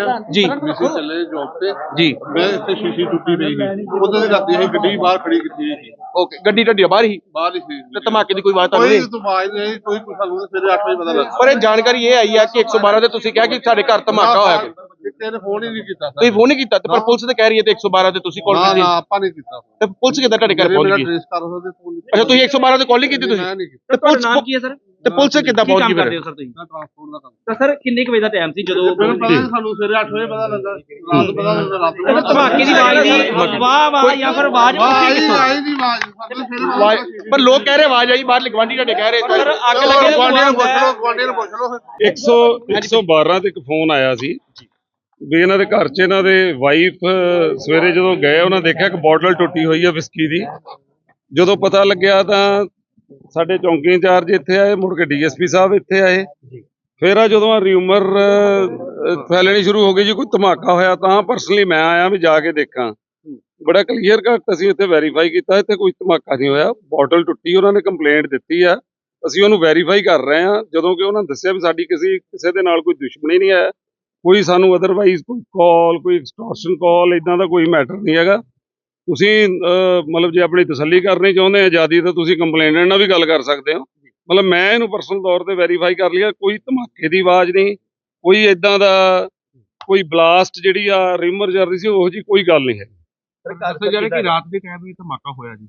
ਆ ਜੀ। ਮਿਸੇ ਚੱਲੇ ਜੌਬ ਤੇ। ਜੀ। ਮੈਂ ਇੱਥੇ ਸ਼ੀਸ਼ੀ ਟੁੱਟੀ ਰਹੀ ਸੀ। ਉਦੋਂ ਦੀ ਰਾਤੀ ਅਸੀਂ ਗੱਡੀ ਬਾਹਰ ਖੜੀ ਕੀਤੀ ਸੀ। ਓਕੇ ਗੱਡੀ ਢੱਡੀ ਬਾਹਰ ਹੀ? ਬਾਹਰ ਹੀ ਸੀ। ਤੇ ਧਮਾਕੇ ਦੀ ਕੋਈ ਆਵਾਜ਼ ਕੋਈ ਨਹੀਂ ਤੁਮਾਜ ਨਹੀਂ ਕੋਈ ਕੁਛ ਸਾਨੂੰ ਸਵੇਰੇ 8 ਵਜੇ ਪਤਾ ਲੱਗਾ। ਪਰ ਇਹ ਜਾਣਕਾਰੀ ਇਹ ਆਈ ਹੈ ਕਿ 112 ਤੇ ਤੁਸੀਂ ਕਿਹਾ ਕਿ ਸਾਡੇ ਘਰ ਧਮਾਕਾ ਹੋਇਆ ਨੇ ਫੋਨ ਹੀ ਨਹੀਂ ਕੀਤਾ ਤੁਸੀਂ ਫੋਨ ਨਹੀਂ ਕੀਤਾ ਤੇ ਪਰ ਪੁਲਿਸ ਤੇ ਕਹਿ ਰਹੀ ਹੈ ਤੇ 112 ਤੇ ਤੁਸੀਂ ਕਾਲ ਨਾ ਕੀਤੀ। ਨਾ ਆਪਾਂ ਨਹੀਂ ਕੀਤਾ ਤੇ ਪੁਲਿਸ ਕਿੱਦਾਂ ਤੁਹਾਡੇ ਘਰ ਪਹੁੰਚ ਗਈ? ਟ੍ਰੇਸ ਕਰ ਸਕਦੇ ਫੋਨ ਅੱਛਾ ਤੁਸੀਂ 112 ਤੇ ਕਾਲ ਨਹੀਂ ਕੀਤੀ ਤੁਸੀਂ? ਮੈਂ ਨਹੀਂ ਕੀਤਾ। ਤੇ ਪੁਲਿਸ ਕੀ ਹੈ ਸਰ? ਤੇ ਪੁਲਿਸ ਕਿੱਦਾਂ ਪਹੁੰਚ ਗਈ ਕਰਦੇ ਫਿਰ ਹੋ ਸਰ ਤੁਸੀਂ? ਮੈਂ ਟ੍ਰਾਂਸਪੋਰਟ ਦਾ ਕੰਮ ਤਾਂ ਸਰ ਕਿੰਨੇ ਕੁ ਵਜੇ ਦਾ ਟਾਈਮ ਸੀ ਜਦੋਂ ਸਾਨੂੰ ਸਵੇਰੇ 8 ਵਜੇ ਪਤਾ ਲੱਗਾ। ਰਾਤ ਪਤਾ ਲੱਗਾ ਰਾਤ ਨੂੰ ਧਮਾਕੇ ਦੀ ਆਵਾਜ਼ ਦੀ ਵਾਹ ਵਾਹ ਜਾਂ ਫਿਰ ਆਵਾਜ਼ ਆਈ ਨਹੀਂ ਆਵਾਜ਼। ਪਰ ਲੋਕ ਕਹਿ ਰਹੇ ਆਵਾਜ਼ ਆਈ ਬਾਹਰ ਗਵਾਂਢੀ ਤੁਹਾਡੇ ਕਹਿ ਰਹੇ ਸਰ ਸੀ। ਅੱਗ ਲੱਗੇ ਤੋਂ ਗਵਾਂਢੀਆਂ ਨੂੰ ਬਾਅਦ ਪੁੱਛ ਲਓ ਗਵਾਂਢੀਆਂ ਨੂੰ ਪੁੱਛ ਲਓ। 100 112 ਤੇ ਇੱਕ ਫੋਨ ਆਇਆ ਸੀ। ਵੀ ਇਹਨਾਂ ਦੇ ਘਰ 'ਚ ਇਹਨਾਂ ਦੇ ਵਾਈਫ ਸਵੇਰੇ ਜਦੋਂ ਗਏ ਉਹਨਾਂ ਦੇਖਿਆ ਕਿ ਬੋਟਲ ਟੁੱਟੀ ਹੋਈ ਹੈ ਵਿਸਕੀ ਦੀ। ਜਦੋਂ ਪਤਾ ਲੱਗਿਆ ਤਾਂ ਸਾਡੇ ਚੌਂਕੀ ਇੰਚਾਰਜ ਇੱਥੇ ਆਏ ਮੁੜ ਕੇ ਡੀਐਸਪੀ ਸਾਹਿਬ ਇੱਥੇ ਆਏ। ਫਿਰ ਆ ਜਦੋਂ ਰਿਊਮਰ ਫੈਲਣੀ ਸ਼ੁਰੂ ਹੋ ਗਈ ਜੀ ਕੋਈ ਧਮਾਕਾ ਹੋਇਆ ਤਾਂ ਪਰਸਨਲੀ ਮੈਂ ਆਇਆ ਵੀ ਜਾ ਕੇ ਦੇਖਾਂ। ਬੜਾ ਕਲੀਅਰ ਕੱਟ ਅਸੀਂ ਇੱਥੇ ਵੈਰੀਫਾਈ ਕੀਤਾ ਇੱਥੇ ਕੋਈ ਧਮਾਕਾ ਨਹੀਂ ਹੋਇਆ। ਬੋਟਲ ਟੁੱਟੀ ਉਹਨਾਂ ਨੇ ਕੰਪਲੇਂਟ ਦਿੱਤੀ ਆ। ਅਸੀਂ ਉਹਨੂੰ ਵੈਰੀਫਾਈ ਕਰ ਰਹੇ ਹਾਂ ਜਦੋਂ ਕਿ ਉਹਨਾਂ ਦੱਸਿਆ ਵੀ ਸਾਡੀ ਕਿਸੇ ਕਿਸੇ ਦੇ ਨਾਲ ਕੋਈ ਦੁਸ਼ਮਣੀ ਨਹੀਂ ਹੈ ਕੋਈ ਸਾਨੂੰ ਅਦਰਵਾਈਜ਼ ਕੋਈ ਕਾਲ ਕੋਈ ਐਕਸਟੋਰਸ਼ਨ ਕਾਲ ਇਦਾਂ ਦਾ ਕੋਈ ਮੈਟਰ ਨਹੀਂ ਹੈਗਾ। ਤੁਸੀਂ ਅਹ, ਮਤਲਬ ਜੇ ਆਪਣੀ ਤਸੱਲੀ ਕਰਨੀ ਚਾਹੁੰਦੇ ਆ ਆਜ਼ਾਦੀ ਤਾਂ ਤੁਸੀਂ ਕੰਪਲੇਨੈਂਟ ਨਾਲ ਵੀ ਗੱਲ ਕਰ ਸਕਦੇ ਹੋ। ਮਤਲਬ ਮੈਂ ਇਹਨੂੰ ਪਰਸਨਲ ਤੌਰ ਤੇ ਵੈਰੀਫਾਈ ਕਰ ਲਿਆ ਕੋਈ ਧਮਾਕੇ ਦੀ ਆਵਾਜ਼ ਨਹੀਂ ਕੋਈ ਇਦਾਂ ਦਾ ਕੋਈ ਬਲਾਸਟ ਜਿਹੜੀ ਆ ਰਿਮਰ ਚੱਲ ਰਹੀ ਸੀ ਉਹੋ ਜੀ ਕੋਈ ਗੱਲ ਨਹੀਂ ਹੈ। ਦੱਸਿਆ ਕਿ ਰਾਤ ਦੇ ਟਾਈਮ ਵੀ ਧਮਾਕਾ ਹੋਇਆ ਜੀ?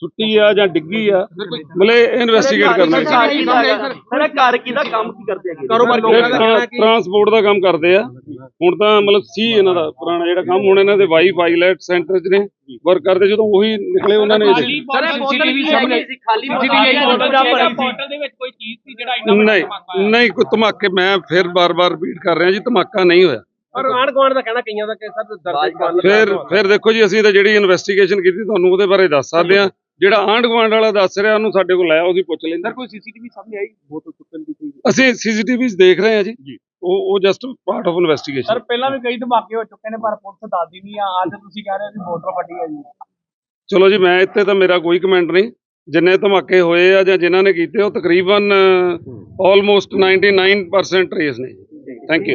ਸੁੱਟੀ ਆ ਜਾਂ ਡਿੱਗੀ ਆ ਮਤਲਬ ਇਹ ਇਨਵੈਸਟੀਗੇਟ ਕਰਨਾ ਸਰ ਘਰ ਕੀ ਦਾ ਕੰਮ ਕੀ ਕਰਦੇ ਹੈਗੇ ਕਾਰੋਬਾਰ ਲੋਕਾਂ ਦਾ ਕਹਿਣਾ ਕਿ? ਟਰਾਂਸਪੋਰਟ ਦਾ ਕੰਮ ਕਰਦੇ ਆ। ਹੁਣ ਤਾਂ ਮਤਲਬ ਸੀ ਇਹਨਾਂ ਦਾ ਪੁਰਾਣਾ ਜਿਹੜਾ ਕੰਮ ਹੁਣ ਇਹਨਾਂ ਦੇ ਵਾਈਫ ਆਈਲੈਟ ਸੈਂਟਰ 'ਚ ਨੇ ਵਰਕ ਕਰਦੇ ਜਦੋਂ ਉਹੀ ਨਿਕਲੇ ਉਹਨਾਂ ਨੇ। ਸਰ ਇਹ ਬੋਤਲ ਵੀ ਸਾਹਮਣੇ ਖਾਲੀ ਬੋਤਲ ਦਾ ਵਿੱਚ ਕੋਈ ਚੀਜ਼ ਸੀ ਜਿਹੜਾ ਨਹੀਂ ਨਹੀਂ ਕੋਈ ਧਮਾਕੇ ਮੈਂ ਫਿਰ ਬਾਰ-ਬਾਰ ਰਿਪੀਟ ਕਰ ਰਿਹਾ ਜੀ ਧਮਾਕਾ ਨਹੀਂ ਹੋਇਆ। ਪਰ ਆਂਢ ਗੁਆਂਢ ਦਾ ਕਹਿਣਾ ਕਈਆਂ ਦਾ ਕਿ ਸਰ ਦਰਦ ਫਿਰ ਫਿਰ ਦੇਖੋ ਜੀ ਅਸੀਂ ਤਾਂ ਜਿਹੜੀ ਇਨਵੈਸਟੀਗੇਸ਼ਨ ਕੀਤੀ ਤੁਹਾਨੂੰ ਉਹਦੇ ਬਾਰੇ ਦੱਸ ਸਕਦੇ ਆ ਜਿਹੜਾ ਆਂਢ ਗੁਆਂਢ ਵਾਲਾ ਦੱਸ ਰਿਹਾ ਉਹਨੂੰ ਸਾਡੇ ਕੋਲ ਆਇਆ ਉਹਦੀ ਪੁੱਛ ਲੈਂਦੇ ਕੋਈ ਸੀਸੀਟੀਵੀ ਸਾਹਮਣੇ ਆਈ? ਬੋਤਲ ਟੁੱਟਣ ਦੀ ਕੋਈ ਅਸੀਂ ਸੀਸੀਟੀਵੀਜ਼ ਦੇਖ ਰਹੇ ਹਾਂ ਜੀ। ਉਹ ਉਹ just part of investigation sir ਪਹਿਲਾਂ ਵੀ ਕਈ ਧਮਾਕੇ ਹੋ ਚੁੱਕੇ ਨੇ ਪਰ ਪੁਲਿਸ ਦੱਸਦੀ ਨਹੀਂ ਆ। ਅੱਜ ਤੁਸੀਂ ਕਹਿ ਰਹੇ ਹੋ ਕਿ ਬੋਤਲ ਫਟੀ ਹੈ ਜੀ। ਚਲੋ ਜੀ ਮੈਂ ਇੱਥੇ ਤਾਂ ਮੇਰਾ ਕੋਈ ਕਮੈਂਟ ਨਹੀਂ। ਜਿੰਨੇ ਧਮਾਕੇ ਹੋਏ ਆ ਜਾਂ ਜਿਨ੍ਹਾਂ ਨੇ ਕੀਤੇ ਉਹ ਤਕਰੀਬਨ ਆਲਮੋਸਟ 99% ਟ੍ਰੇਸ ਨੇ ਥੈਂਕ ਯੂ